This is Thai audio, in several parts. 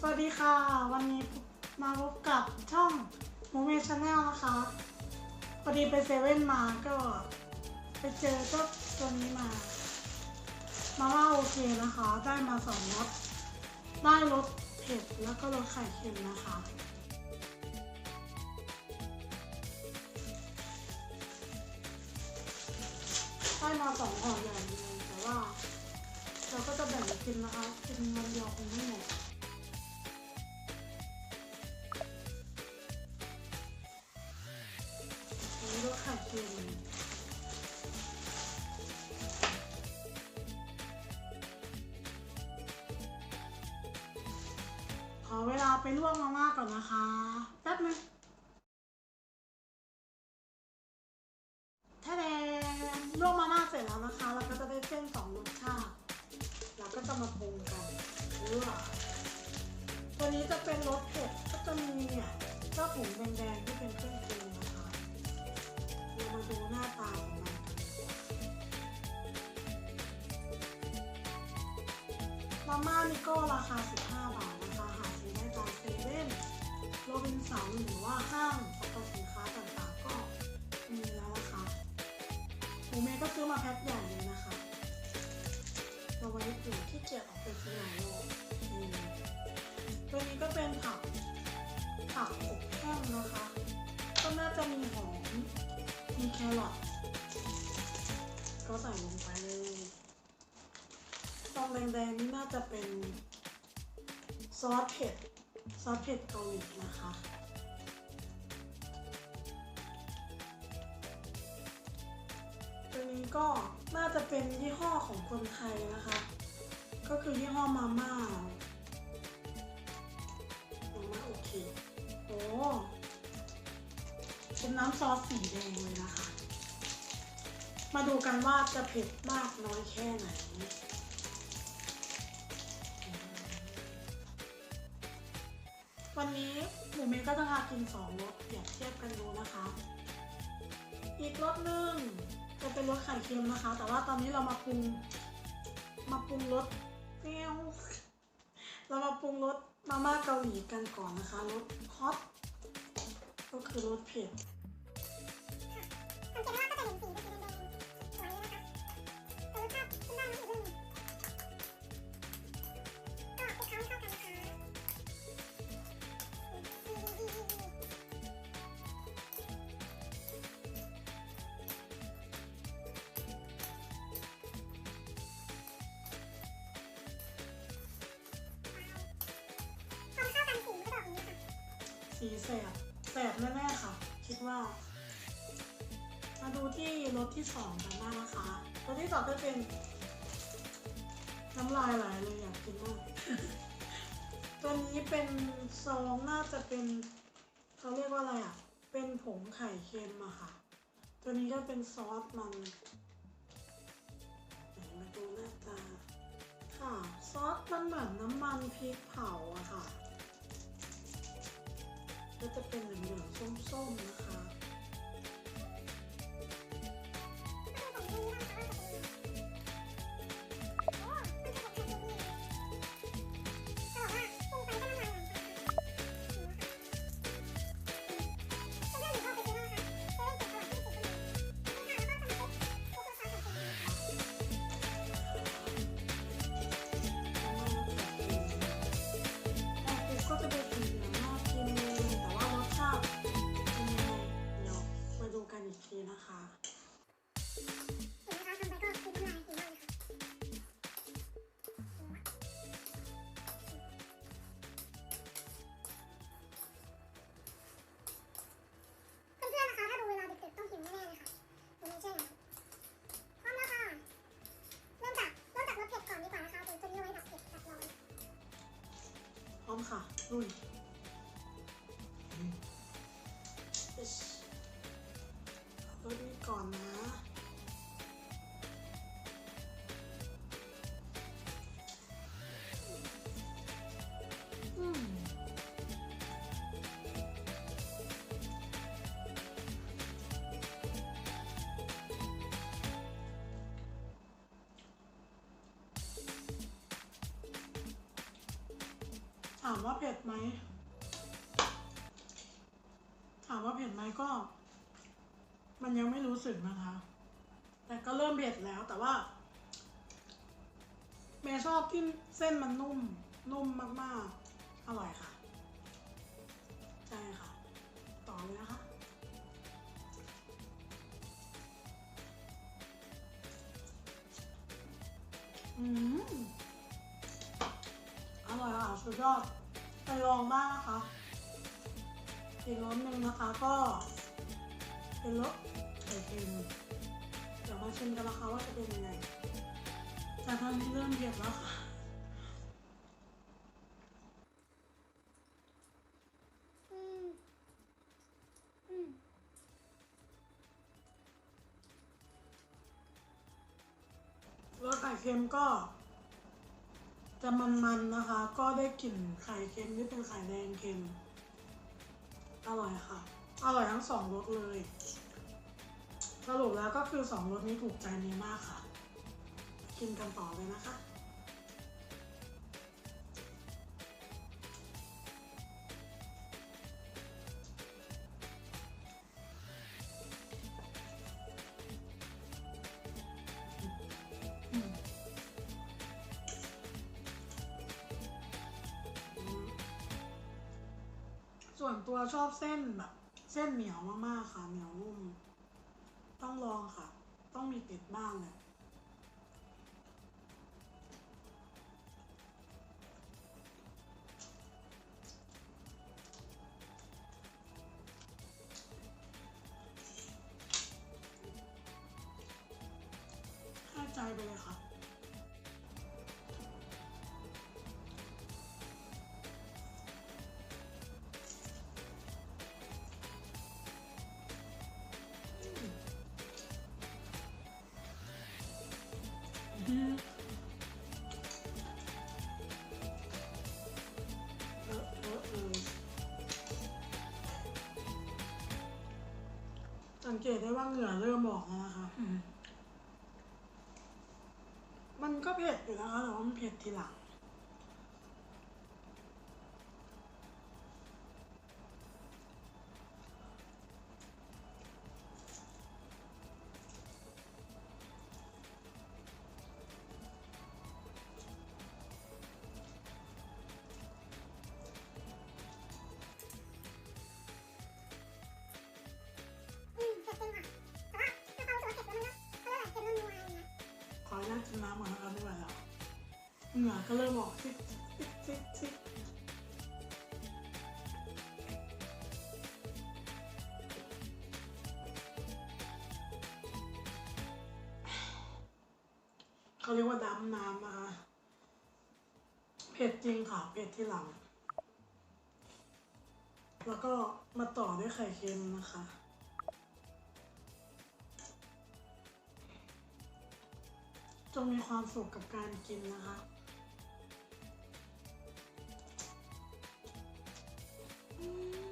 สวัสดีค่ะ วันนี้มาพบกับช่องโมเมชแนลนะคะพอดีไปเซเว่นมาก็ไปเจอเจ้าตัวนี้มา มาว่าโอเคนะคะ ได้มาสองรสได้รสเผ็ดแล้วก็รสไข่เค็มนะคะได้มาสองห่อใหญ่เลยแต่ว่า เราก็จะแบ่งกินนะคะกินวันเดียวคงไม่หมด ไปลวกมาม่าก่อนนะคะ แป๊บนึงถ้าแดงลวกมาม่าเสร็จแล้วนะคะ เราก็จะได้เส้นสองรสชาติ เราก็จะมาปรุงกันเลือกตัวนี้จะเป็นรสเผ็ดก็จะมีเนี่ยเจ้าผงแดงๆที่เป็นเครื่องปรุงนะคะ เรามาดูหน้าตาของมันกันมาม่านี่ก็ราคา15 โรบินสันหรือว่าห้างสรรพสินค้าต่างๆ ก็มีแล้วนะคะหมูเมย์ก็ซื้อมาแพ็คใหญ่เลยนะคะเอาไว้ปลูกที่เกียจออกไปซื้อหลายโลตัวนี้ก็เป็นผักผักอบแห้งนะคะก็น่าจะมีหอมมีแครอทก็ใส่ลงไปเลยซองแดงๆนี่น่าจะเป็นซอสเผ็ด ซอสเผ็ดเกาหลีนะคะ ตัวนี้ก็น่าจะเป็นยี่ห้อของคนไทยนะคะ ก็คือยี่ห้อมาม่ามาม่าโอเค โอ้เป็นน้ำซอสสีแดงเลยนะคะ มาดูกันว่าจะเผ็ดมากน้อยแค่ไหน วันนี้หมูเมย์ก็จะพากินสองรสเปรียบเทียบกันดูนะคะ อีกรสหนึ่งจะเป็นรสไข่เค็มนะคะ แต่ว่าตอนนี้เรามาปรุง มาปรุงรสเปรี้ยวเรามาปรุงรสมาม่าเกาหลีกันก่อนนะคะรสฮอตก็คือรสเผ็ดสังเกตว่าก็จะเห็นสีเป็นสีแดงๆไว้นะคะแต่รสชาติขึ้นได้นะอีกเรื่องนึงีแสบแสบแน่ๆค่ะ คิดว่า มาดูที่รสที่สองกันบ้างนะคะรสที่สองก็เป็นน้ำลายไหลเลยอยากกินมากตัวนี้เป็นซองน่าจะเป็นเขาเรียกว่าอะไรอะ เป็นผงไข่เค็มอะค่ะ ตัวนี้ก็เป็นซอสมันไหนมาดูหน้าตาค่ะ ซอสมันเหมือนน้ำมันพริกเผาอะค่ะ ก็จะเป็นเหลืองๆส้มๆนะคะ กันอีกทีนะคะเพื่อนๆนะคะถ้าดูเวลาดึกๆต้องหิวแน่ๆเลยค่ะไม่ใช่นะพร้อมแล้วค่ะเริ่มจากเริ่มจากรสเผ็ดก่อนดีกว่านะคะตัวตัวนี้เอาไว้ดับเผ็ดดับร้อนพร้อมค่ะลุย ก่อนนะ อืมอามว่าเผ็ดไหม ถามว่าเผ็ดไหมก็ มันยังไม่รู้สึกนะคะ แต่ก็เริ่มเผ็ดแล้วแต่ว่าเมย์ชอบที่เส้นมันนุ่ม นุ่มมากๆ อร่อยค่ะ ใช่ค่ะ ต่อเลยนะคะอืมอร่อยค่ะสุดยอดไปลองบ้างนะคะอีกรสหนึ่งนะคะก็ เป็นรสไข่เค็มเดี๋ยวมาชิมกันนะคะว่าจะเป็นยังไงแต่ตอนนี้เริ่มเผ็ดแล้วค่ะรสไข่เค็มก็ จะมันๆนะคะ ก็ได้กลิ่นไข่เค็มที่เป็นไข่แดงเค็ม อร่อยค่ะ อร่อยทั้งสองรสเลย สรุปแล้วก็คือสองรสนี้ถูกใจเมย์มากค่ะ กินกันต่อเลยนะคะ ส่วนตัวชอบเส้นแบบ เส้นเหนียวมากๆค่ะ เหนียวนุ่ม ต้องลองค่ะ ต้องมีติดบ้างเลยให้ใจไปเลยค่ะ เกตได้ว่าเหงื่อเริ่มออกแล้วนะคะมันก็เผ็ดอยู่นะคะแต่ว่ามันเผ็ดทีหลัง ออนุญาตกินน้ำก่อนนะคะไม่ไหวแล้วเหงื่อก็เริ่มออกซิกซิกซิกซิกเขาเรียกว่าดำน้ำนะคะเผ็ดจริงค่ะเผ็ดที่หลัง แล้วก็มาต่อด้วยไข่เค็มนะคะ จงมีความสุขกับการกินนะคะ อืม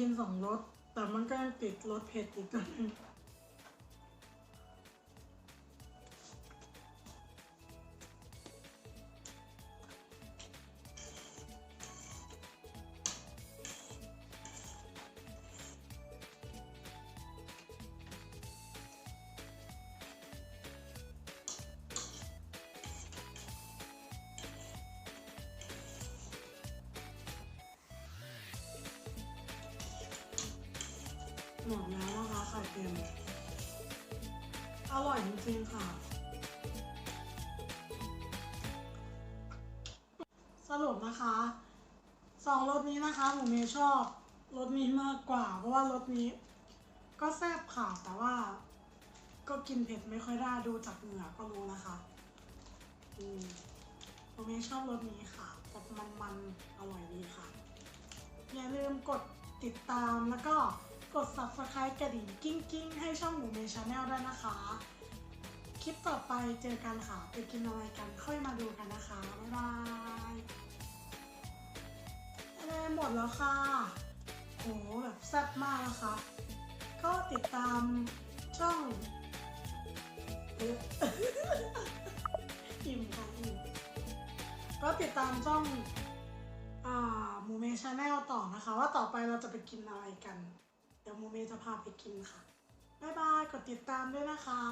กินสองรสแต่มันก็ยังติดรสเผ็ดอีกตัวนึง หมแล้วนะคะไข่เค็มอร่อยจริงๆค่ะ สรุปนะคะสองรสนี้นะคะหนูเมย์ชอบรสนี้มากกว่า เพราะว่ารสนี้ ก็แซ่บค่ะแต่ว่า ก็กินเผ็ดไม่ค่อยได้ดูจากเหงื่อก็รู้นะคะอืมผมไม่ชอบรสนี้ค่ะแบบมันๆอร่อยดีค่ะ อย่าลืมกดติดตามแล้วก็ กด subscribe กระดิ่งกิ้งกิ้งให้ช่องหมูเมชาแนลด้วยนะคะ คลิปต่อไปเจอกันค่ะไปกินอะไรกันค่อยมาดูกันนะคะ บ๊ายบายอะไรหมดแล้วค่ะโหแบบแซ่บมากนะคะ ก็ติดตามช่องอิ่มค่ะอิ่มก็ติดตามช่องอ่ามูเมชาแนลต่อนะคะ ว่าต่อไปเราจะไปกินอะไรกัน เดี๋ยวโมเมจะพาไปกินค่ะ บ๊ายบาย กดติดตามด้วยนะคะ